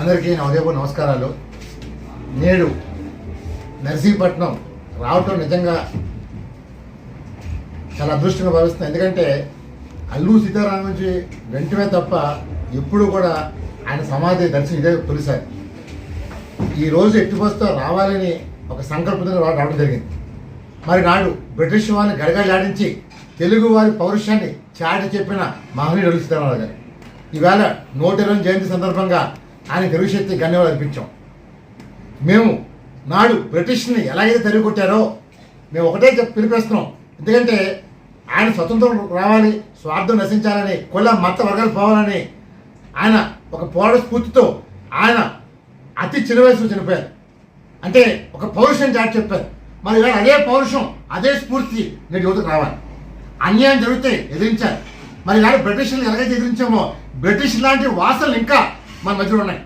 అందరికీ నా నమస్కారాలు. నేడు నర్సీపట్నం రావటం నిజంగా చాలా అదృష్టంగా భావిస్తున్నాను ఎందుకంటే అల్లు సీతారాం నుంచి వెంటనే తప్ప ఎప్పుడు కూడా ఆయన సమాధి దర్శనం ఇదే తొలిసారి. ఈ రోజు ఎట్టిపోస్తో రావాలని ఒక సంకల్పంతో రావడం జరిగింది. మరి నాడు బ్రిటిష్ వారిని గడగడలాడించి తెలుగు వారి పౌరుషాన్ని చాటి చెప్పిన మహనీయుడు సీతారామరావు గారు. ఈవేళ నూట ఇరవై జయంతి సందర్భంగా ఆయన తెలుగు శక్తి అర్పించాం. మేము నాడు బ్రిటిష్ని ఎలాగైతే తరిగి మేము ఒకటే పిలిపేస్తున్నాం పిలిపిస్తున్నాం. ఎందుకంటే ఆయన స్వతంత్రం రావాలి స్వార్థం నశించాలని కుల మత వర్గాలు పోవాలని ఆయన ఒక పోరాట స్ఫూర్తితో ఆయన అతి చిన్న వయసులో చనిపోయారు. అంటే ఒక పౌరుషం చాటి చెప్పారు. మరి ఇవాళ అదే పౌరుషం అదే స్ఫూర్తి నేటి యువతకు రావాలి. అన్యాయం జరిగితే ఎదిరించారు మరి ఇవాళ బ్రిటిష్ని ఎలాగైతే ఎదిరించామో బ్రిటిష్ లాంటి వాసనలు ఇంకా మన మధ్యలో ఉన్నాయి.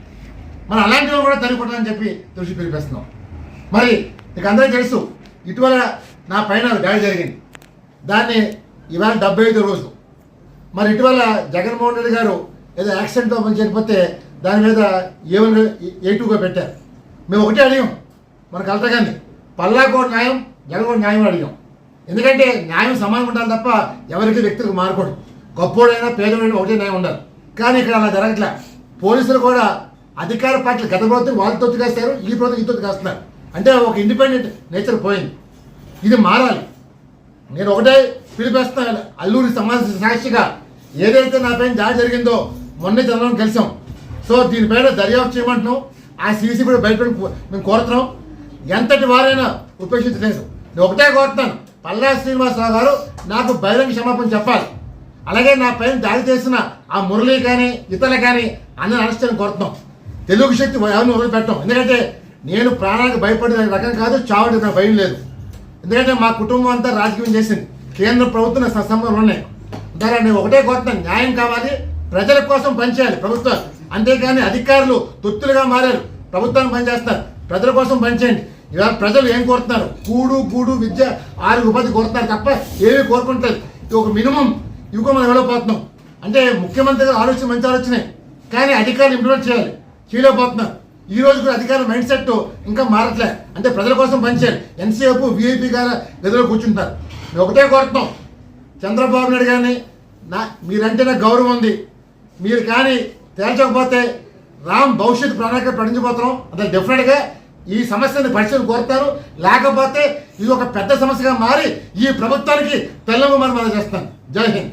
మనం అలాంటివి కూడా తరిగొట్టాలని చెప్పి తెలిసి పిలిపిస్తున్నాం మరి నీకు అందరికీ తెలుసు ఇటీవల నా పైన దాడి జరిగింది. దాన్ని ఇవాళ డెబ్బై ఐదు రోజు. మరి ఇటీవల జగన్మోహన్ రెడ్డి గారు ఏదో యాక్సిడెంట్ ఓపెన్ చేయకపోతే దాని మీద ఏమని ఏ టూగా పెట్టారు. మేము ఒకటే అడిగాం మన కలెక్టర్ గారిని పల్లాకోట న్యాయం జగన్మోహన్ న్యాయం అడిగాం. ఎందుకంటే న్యాయం సమానం ఉండాలి తప్ప ఎవరికి వ్యక్తులకు మారకూడదు. గొప్పోడైనా పేదోడైనా ఒకటే న్యాయం ఉండాలి. కానీ ఇక్కడ అలా జరగట్లేదు పోలీసులు కూడా అధికార పార్టీలు గత ప్రభుత్వం వాళ్ళతో కాస్తారు ఈ ప్రభుత్వం ఇంతో కాస్తున్నారు అంటే ఒక ఇండిపెండెంట్ నేచర్ పోయింది. ఇది మారాలి. నేను ఒకటే పిలిపేస్తాను అల్లూరి సమాజ సాక్షిగా. ఏదైతే నా పైన దాడి జరిగిందో మొన్న చంద్రం కలిసాం. సో దీనిపైన దర్యాప్తు చేయమంటున్నాం. ఆ సీసీ కూడా బయట మేము కోరుతున్నాం. ఎంతటి వారైనా ఉపేక్షించలేదు. నేను ఒకటే కోరుతున్నాను. పల్లా శ్రీనివాసరావు గారు నాకు బహిరంగ క్షమాపణ చెప్పాలి. అలాగే నా పైన దాడి చేసిన ఆ మురళి కానీ ఇతరులు కానీ అందరిని అరెస్ట్ కోరుతున్నాం. తెలుగు శక్తి ఎవరిని వదిలిపెట్టాం ఎందుకంటే నేను ప్రాణానికి భయపడిన రకం కాదు చావుడి నాకు భయం లేదు. ఎందుకంటే మా కుటుంబం అంతా రాజకీయం చేసింది. కేంద్ర ప్రభుత్వం సంబంధాలు ఉన్నాయి. దాని నేను ఒకటే కోరుతున్నాను న్యాయం కావాలి ప్రజల కోసం పనిచేయాలి ప్రభుత్వం. అంతేకాని అధికారులు తొత్తులుగా మారారు. ప్రభుత్వాన్ని పనిచేస్తారు ప్రజల కోసం పనిచేయండి ఇవాళ ప్రజలు ఏం కోరుతున్నారు? కూడు గూడు విద్య ఆరు ఉపాధి కోరుతున్నారు తప్ప ఏమీ కోరుకుంటారు ఇది ఒక మినిమం. ఇవికో మనం ఇవ్వలేకపోతున్నాం అంటే ముఖ్యమంత్రి గారు ఆలోచన మంచి ఆలోచనే. కానీ అధికారులు ఇంప్లిమెంట్ చేయాలి. చేయలేకపోతున్నారు ఈ రోజు కూడా అధికారుల మైండ్ సెట్ ఇంకా మారట్లే. అంటే ప్రజల కోసం పనిచేయాలి ఎన్సీఎఫ్ విఐపీ గారు గదిలో కూర్చుంటారు. మేము ఒకటే కోరుతున్నాం. చంద్రబాబు నాయుడు గారిని నా మీరంటే నాకు గౌరవం ఉంది. మీరు కానీ తేల్చకపోతే రామ్ భవిష్యత్తు ప్రణాళిక ప్రకటించబోతున్నాం అది డెఫినెట్గా ఈ సమస్యని పరిశీలన కోరుతారు. లేకపోతే ఇది ఒక పెద్ద సమస్యగా మారి ఈ ప్రభుత్వానికి తెల్లము మనం మనం చేస్తాను జై హింద్.